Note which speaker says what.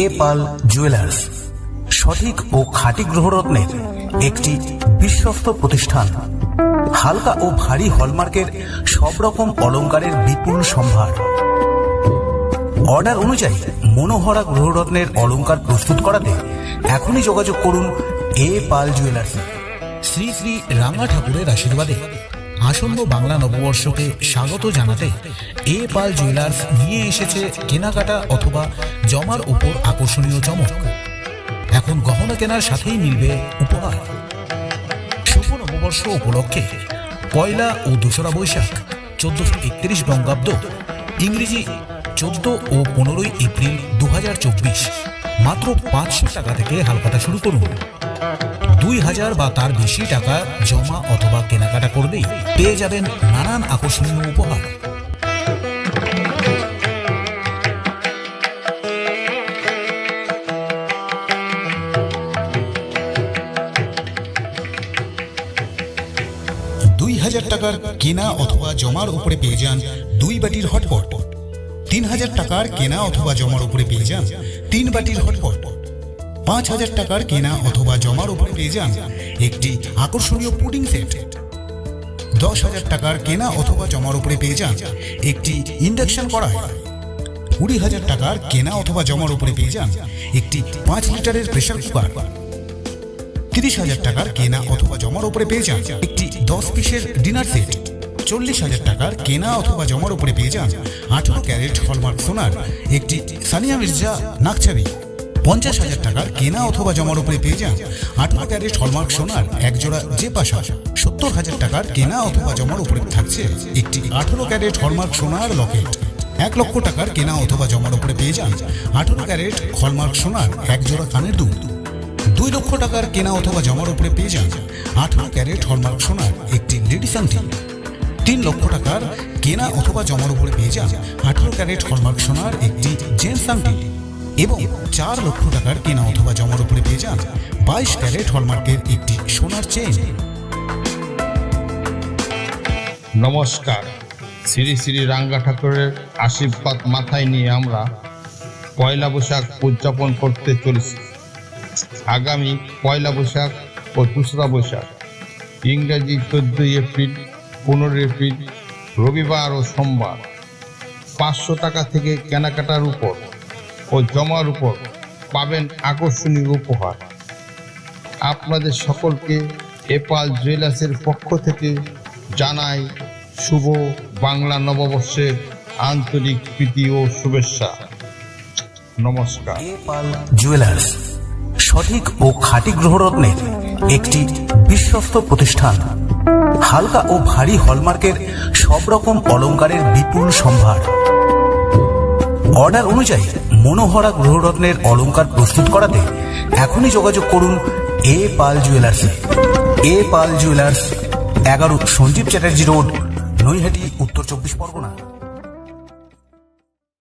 Speaker 1: এ Pal jewellers. সঠিক ও খাঁটি গ্রহরত্নের একটি বিশ্বস্ত প্রতিষ্ঠান। হালকা ও ভারী হলমার্কের সব রকম অলংকারের বিপুল সম্ভার। অর্ডার অনুযায়ী মনোহরা গ্রহরত্নের অলংকার প্রস্তুত করাতে এখনই যোগাযোগ করুন এ পাল জুয়েলার্স। শ্রী শ্রী রাঙা ঠাকুরের আশীর্বাদে। আসন্ন বাংলা নববর্ষকে স্বাগত জানাতে এ পাল জুয়েলার্স নিয়ে এসেছে কেনাকাটা অথবা জমার উপর আকর্ষণীয় চমক। এখন গহনা কেনার সাথেই মিলবে উপহার। শুভ নববর্ষ উপলক্ষে পয়লা ও দোসরা বৈশাখ, চোদ্দশো একত্রিশ বঙ্গাব্দ, ইংরেজি চোদ্দ ও পনেরোই এপ্রিল দু হাজার চব্বিশ। মাত্র পাঁচশো টাকা থেকে হালখাতা শুরু করুন। দুই হাজার বা তার বেশি টাকা জমা অথবা কেনাকাটা করলেই পেয়ে যাবেন নানান আকর্ষণীয় উপহার। দুই হাজার টাকার কেনা অথবা জমার উপরে পেয়ে যান দুই বাটির হটপট। তিন হাজার টাকার কেনা অথবা জমার উপরে পেয়ে যান তিন বাটির হটপট। পাঁচ হাজার টাকার কেনা অথবা জমার উপরে পেয়ে যান একটি আকর্ষণীয় পুডিং সেট। দশ হাজার টাকার কেনা অথবা জমার উপরে পেয়ে যান একটি ইন্ডাকশন কড়াই। কুড়ি হাজার টাকার কেনা অথবা জমার উপরে পেয়ে যান একটি পাঁচ লিটারের প্রেসার কুকার। তিরিশ হাজার টাকার কেনা অথবা জমার উপরে পেয়ে যান একটি দশ পিসের ডিনার সেট। চল্লিশ হাজার টাকার কেনা অথবা জমার উপরে পেয়ে যান আঠেরো ক্যারেট হলমার্ক সোনার, একটি সানিয়া মির্জা নাকছাবি পঞ্চাশ হাজার টাকার কেনা অথবা জমার উপরে পেয়ে যান আঠেরো ক্যারেট হলমার্ক সোনার একজোড়া যে পাশা। সত্তর হাজার টাকার কেনা অথবা জমার উপরে থাকছে একটি আঠেরো ক্যারেট হলমার্ক সোনার লকেট। এক লক্ষ টাকার কেনা অথবা জমার উপরে পেয়ে যান আঠারো ক্যারেট হলমার্ক সোনার একজোড়া কানের দুল। দুই লক্ষ টাকার কেনা অথবা জমার উপরে পেয়ে যান আঠারো ক্যারেট হলমার্ক সোনার একটি লেডিস আংটি। তিন লক্ষ টাকার কেনা অথবা জমার উপরে পেয়ে যান আঠারো ক্যারেট হলমার্ক সোনার একটি জেন্টস আংটি। এবং চার লক্ষ টাকার কেনা অথবা জমার উপরে পেয়ে যান বাইশ ক্যারেট হলমার্কের একটি সোনার চেইন।
Speaker 2: নমস্কার। শ্রী শ্রী রাঙ্গা ঠাকুরের আশীর্বাদ মাথায় নিয়ে আমরা পয়লা বৈশাখ উদযাপন করতে চলেছি। আগামী পয়লা বৈশাখ ও দোসরা বৈশাখ, ইংরেজি চোদ্দই এপ্রিল পনেরো এপ্রিল, রবিবার ও সোমবার। পাঁচশো টাকা থেকে কেনাকাটার উপর ও জমার উপর পাবেন আকর্ষণীয় উপহার। আপনাদের সকলকে এপাল জুয়েলার্সের পক্ষ থেকে জানাই শুভ বাংলা নববর্ষের আন্তরিক প্রীতি ও শুভেচ্ছা। নমস্কার।
Speaker 1: পাল জুয়েলার্স, সঠিক ও খাঁটি গ্রহরত্নের একটি বিশ্বস্ত প্রতিষ্ঠান। হালকা ও ভারী হলমার্কের সব রকম অলংকারের বিপুল সম্ভার। অর্ডার অনুযায়ী মনোহরা গ্রহরত্নের অলঙ্কার প্রস্তুত করাতে এখনই যোগাযোগ করুন A Pal jewellers. A Pal jewellers, এগারো সঞ্জীব চ্যাটার্জি রোড, নৈহাটি, উত্তর চব্বিশ পরগনা।